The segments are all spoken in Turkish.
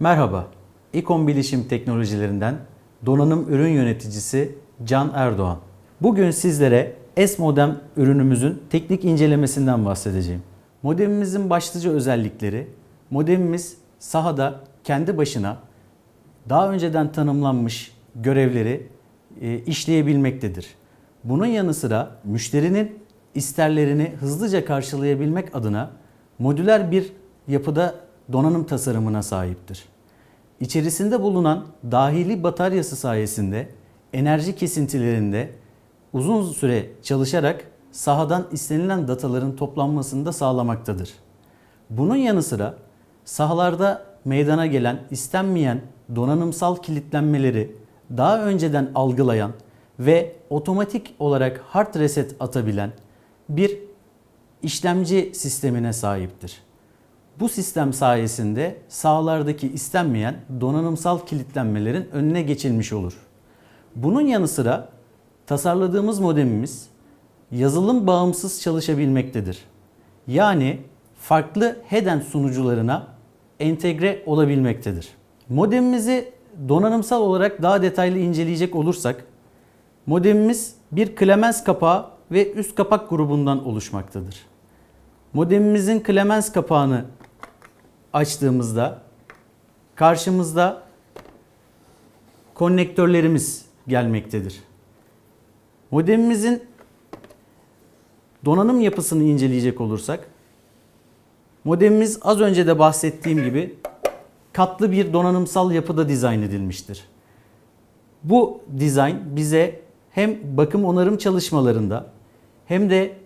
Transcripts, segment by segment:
Merhaba, İKON Bilişim Teknolojilerinden donanım ürün yöneticisi Can Erdoğan. Bugün sizlere S-Modem ürünümüzün teknik incelemesinden bahsedeceğim. Modemimizin başlıca özellikleri, modemimiz sahada kendi başına daha önceden tanımlanmış görevleri e, işleyebilmektedir. Bunun yanı sıra müşterinin isterlerini hızlıca karşılayabilmek adına modüler bir yapıda donanım tasarımına sahiptir. İçerisinde bulunan dahili bataryası sayesinde enerji kesintilerinde uzun süre çalışarak sahadan istenilen dataların toplanmasını da sağlamaktadır. Bunun yanı sıra sahalarda meydana gelen istenmeyen donanımsal kilitlenmeleri daha önceden algılayan ve otomatik olarak hard reset atabilen bir işlemci sistemine sahiptir. Bu sistem sayesinde sahalardaki istenmeyen donanımsal kilitlenmelerin önüne geçilmiş olur. Bunun yanı sıra tasarladığımız modemimiz yazılım bağımsız çalışabilmektedir. Yani farklı headend sunucularına entegre olabilmektedir. Modemimizi donanımsal olarak daha detaylı inceleyecek olursak modemimiz bir Clemens kapağı ve üst kapak grubundan oluşmaktadır. Modemimizin Clemens kapağını açtığımızda karşımızda konnektörlerimiz gelmektedir. Modemimizin donanım yapısını inceleyecek olursak modemimiz az önce de bahsettiğim gibi katlı bir donanımsal yapıda dizayn edilmiştir. Bu dizayn bize hem bakım onarım çalışmalarında hem de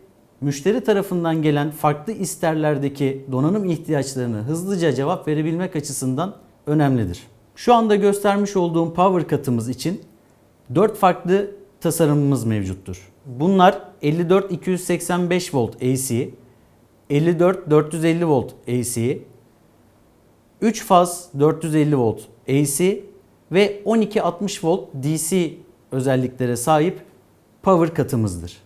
müşteri tarafından gelen farklı isterlerdeki donanım ihtiyaçlarını hızlıca cevap verebilmek açısından önemlidir. Şu anda göstermiş olduğum power katımız için 4 farklı tasarımımız mevcuttur. Bunlar 54 285 volt AC, 54 450 volt AC, 3 faz 450 volt AC ve 12 60 volt DC özelliklere sahip power katımızdır.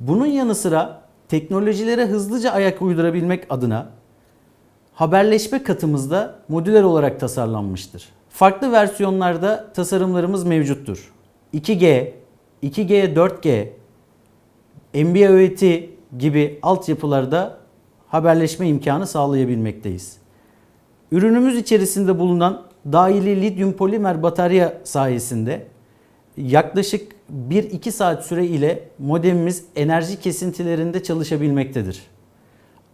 Bunun yanı sıra teknolojilere hızlıca ayak uydurabilmek adına haberleşme katımızda modüler olarak tasarlanmıştır. Farklı versiyonlarda tasarımlarımız mevcuttur. 2G, 2G 4G, MBOET gibi altyapılarda haberleşme imkanı sağlayabilmekteyiz. Ürünümüz içerisinde bulunan dahili lityum polimer batarya sayesinde yaklaşık 1-2 saat süre ile modemimiz enerji kesintilerinde çalışabilmektedir.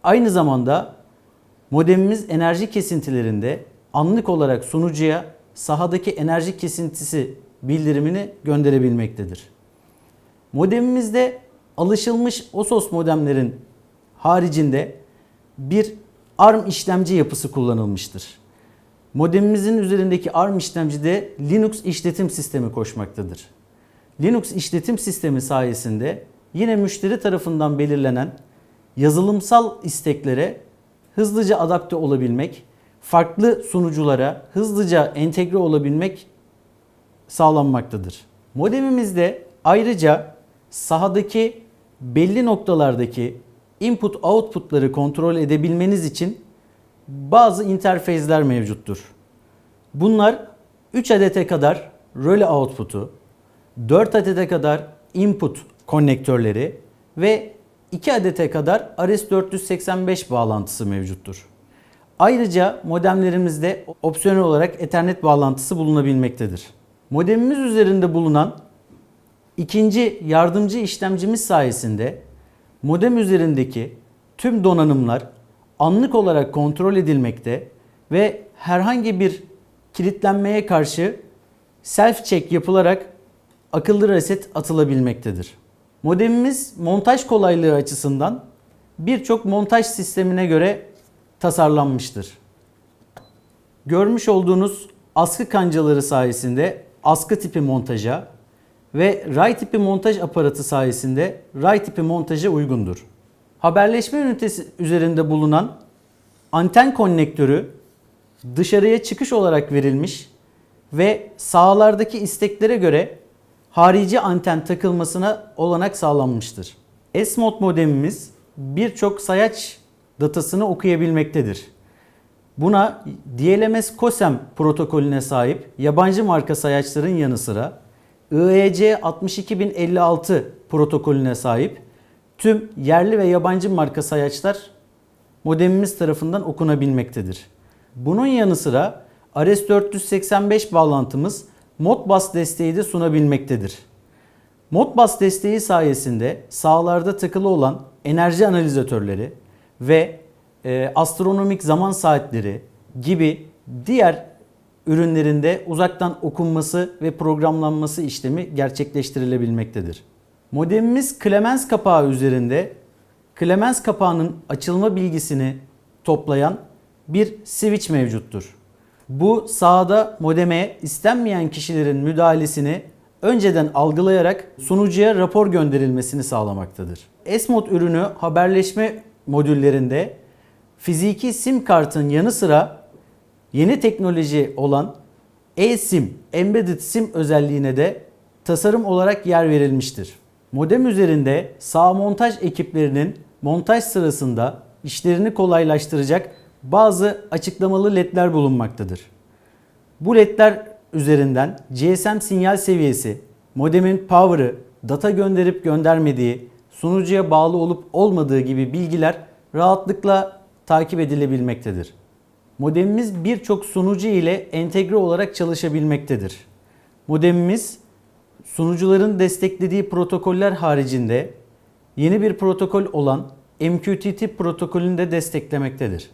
Aynı zamanda modemimiz enerji kesintilerinde anlık olarak sunucuya sahadaki enerji kesintisi bildirimini gönderebilmektedir. Modemimizde alışılmış OSOS modemlerin haricinde bir ARM işlemci yapısı kullanılmıştır. Modemimizin üzerindeki ARM işlemcide Linux işletim sistemi koşmaktadır. Linux işletim sistemi sayesinde yine müşteri tarafından belirlenen yazılımsal isteklere hızlıca adapte olabilmek, farklı sunuculara hızlıca entegre olabilmek sağlanmaktadır. Modemimizde ayrıca sahadaki belli noktalardaki input outputları kontrol edebilmeniz için bazı interfezler mevcuttur. Bunlar 3 adete kadar röle output'u, 4 adete kadar input konnektörleri ve 2 adete kadar RS485 bağlantısı mevcuttur. Ayrıca modemlerimizde opsiyonel olarak Ethernet bağlantısı bulunabilmektedir. Modemimiz üzerinde bulunan ikinci yardımcı işlemcimiz sayesinde modem üzerindeki tüm donanımlar anlık olarak kontrol edilmekte ve herhangi bir kilitlenmeye karşı self check yapılarak akıllı reset atılabilmektedir. Modemimiz montaj kolaylığı açısından birçok montaj sistemine göre tasarlanmıştır. Görmüş olduğunuz askı kancaları sayesinde askı tipi montaja ve ray tipi montaj aparatı sayesinde ray tipi montaja uygundur. Haberleşme ünitesi üzerinde bulunan anten konnektörü dışarıya çıkış olarak verilmiş ve sahalardaki isteklere göre harici anten takılmasına olanak sağlanmıştır. S-Mod modemimiz birçok sayaç datasını okuyabilmektedir. Buna DLMS COSEM protokolüne sahip yabancı marka sayaçların yanı sıra IEC 62056 protokolüne sahip tüm yerli ve yabancı marka sayaçlar modemimiz tarafından okunabilmektedir. Bunun yanı sıra RS485 bağlantımız Modbus desteği de sunabilmektedir. Modbus desteği sayesinde sahalarda takılı olan enerji analizatörleri ve e, astronomik zaman saatleri gibi diğer ürünlerinde uzaktan okunması ve programlanması işlemi gerçekleştirilebilmektedir. Modemimiz Clemens kapağı üzerinde Clemens kapağının açılma bilgisini toplayan bir switch mevcuttur. Bu sahada modeme istenmeyen kişilerin müdahalesini önceden algılayarak sunucuya rapor gönderilmesini sağlamaktadır. S-Mod ürünü haberleşme modüllerinde fiziki sim kartın yanı sıra yeni teknoloji olan eSIM, Embedded SIM özelliğine de tasarım olarak yer verilmiştir. Modem üzerinde sağ montaj ekiplerinin montaj sırasında işlerini kolaylaştıracak bazı açıklamalı ledler bulunmaktadır. Bu ledler üzerinden GSM sinyal seviyesi, modemin power'ı, data gönderip göndermediği, sunucuya bağlı olup olmadığı gibi bilgiler rahatlıkla takip edilebilmektedir. Modemimiz birçok sunucu ile entegre olarak çalışabilmektedir. Modemimiz sunucuların desteklediği protokoller haricinde yeni bir protokol olan MQTT protokolünü de desteklemektedir.